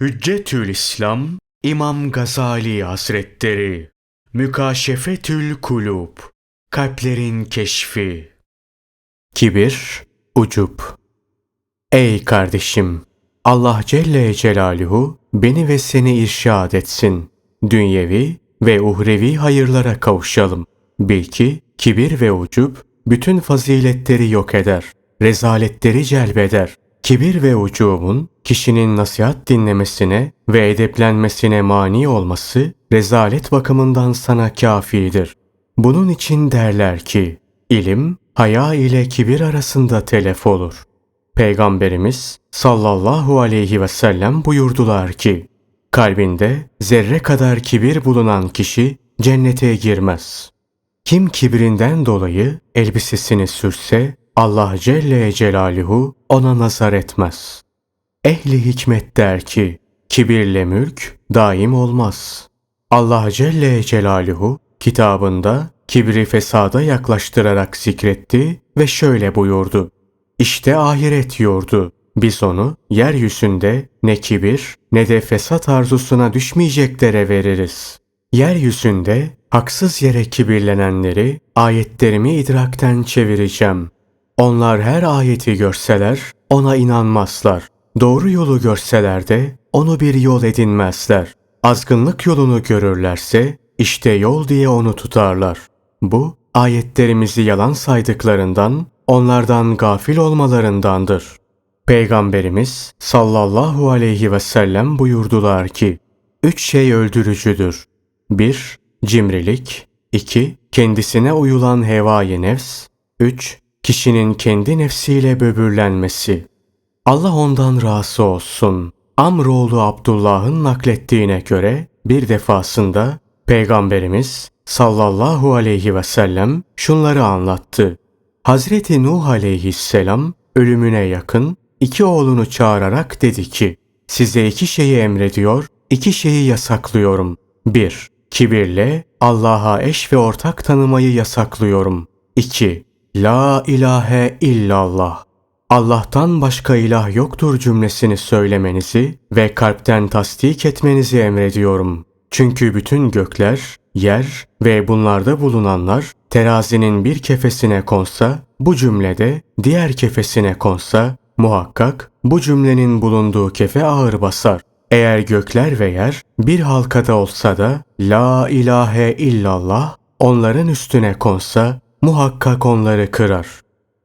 Hüccetül İslam İmam Gazali Hazretleri Mükaşefetül Kulub Kalplerin Keşfi Kibir, Ucub Ey kardeşim! Allah Celle Celaluhu beni ve seni irşad etsin. Dünyevi ve uhrevi hayırlara kavuşalım. Bil ki kibir ve ucub bütün faziletleri yok eder. Rezaletleri celbeder. Kibir ve ucubun kişinin nasihat dinlemesine ve edeplenmesine mani olması rezalet bakımından sana kafidir. Bunun için derler ki ilim haya ile kibir arasında telef olur. Peygamberimiz sallallahu aleyhi ve sellem buyurdular ki kalbinde zerre kadar kibir bulunan kişi cennete girmez. Kim kibrinden dolayı elbisesini sürse Allah Celle Celaluhu ona nazar etmez. Ehli hikmet der ki, kibirle mülk daim olmaz. Allah Celle Celaluhu kitabında kibri fesada yaklaştırarak zikretti ve şöyle buyurdu. İşte ahiret yurdu. Biz onu yeryüzünde ne kibir ne de fesat arzusuna düşmeyeceklere veririz. Yeryüzünde haksız yere kibirlenenleri ayetlerimi idrakten çevireceğim. Onlar her ayeti görseler ona inanmazlar. Doğru yolu görseler de onu bir yol edinmezler. Azgınlık yolunu görürlerse işte yol diye onu tutarlar. Bu ayetlerimizi yalan saydıklarından, onlardan gafil olmalarındandır. Peygamberimiz sallallahu aleyhi ve sellem buyurdular ki, Üç şey öldürücüdür. 1- Cimrilik 2- Kendisine uyulan hevai nefs 3- Kişinin kendi nefsiyle böbürlenmesi. Allah ondan razı olsun. Amroğlu Abdullah'ın naklettiğine göre bir defasında Peygamberimiz sallallahu aleyhi ve sellem şunları anlattı. Hazreti Nuh aleyhisselam ölümüne yakın iki oğlunu çağırarak dedi ki, size iki şeyi emrediyor, iki şeyi yasaklıyorum. 1. Kibirle Allah'a eş ve ortak tanımayı yasaklıyorum. 2. La ilahe illallah. Allah'tan başka ilah yoktur cümlesini söylemenizi ve kalpten tasdik etmenizi emrediyorum. Çünkü bütün gökler, yer ve bunlarda bulunanlar terazinin bir kefesine konsa, bu cümlede diğer kefesine konsa, muhakkak bu cümlenin bulunduğu kefe ağır basar. Eğer gökler ve yer bir halkada olsa da La ilahe illallah onların üstüne konsa muhakkak onları kırar.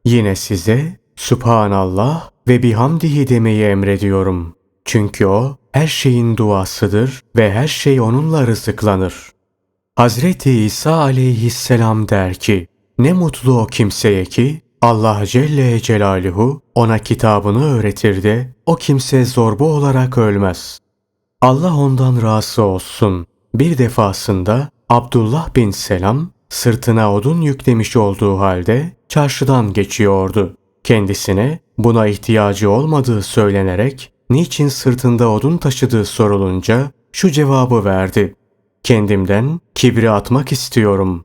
Yine size Subhanallah ve bihamdihi demeyi emrediyorum. Çünkü o her şeyin duasıdır ve her şey onunla rızıklanır. Hazreti İsa aleyhisselam der ki, ne mutlu o kimseye ki Allah Celle Celaluhu ona kitabını öğretir de o kimse zorba olarak ölmez. Allah ondan razı olsun. Bir defasında Abdullah bin Selam sırtına odun yüklemiş olduğu halde çarşıdan geçiyordu. Kendisine buna ihtiyacı olmadığı söylenerek niçin sırtında odun taşıdığı sorulunca şu cevabı verdi. Kendimden kibri atmak istiyorum.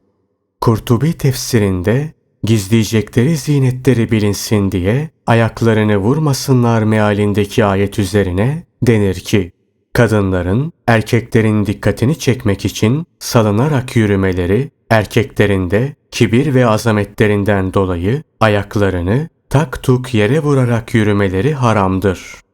Kurtubi tefsirinde gizleyecekleri zinetleri bilinsin diye ayaklarını vurmasınlar mealindeki ayet üzerine denir ki, kadınların erkeklerin dikkatini çekmek için salınarak yürümeleri, erkeklerin de kibir ve azametlerinden dolayı ayaklarını tak tuk yere vurarak yürümeleri haramdır.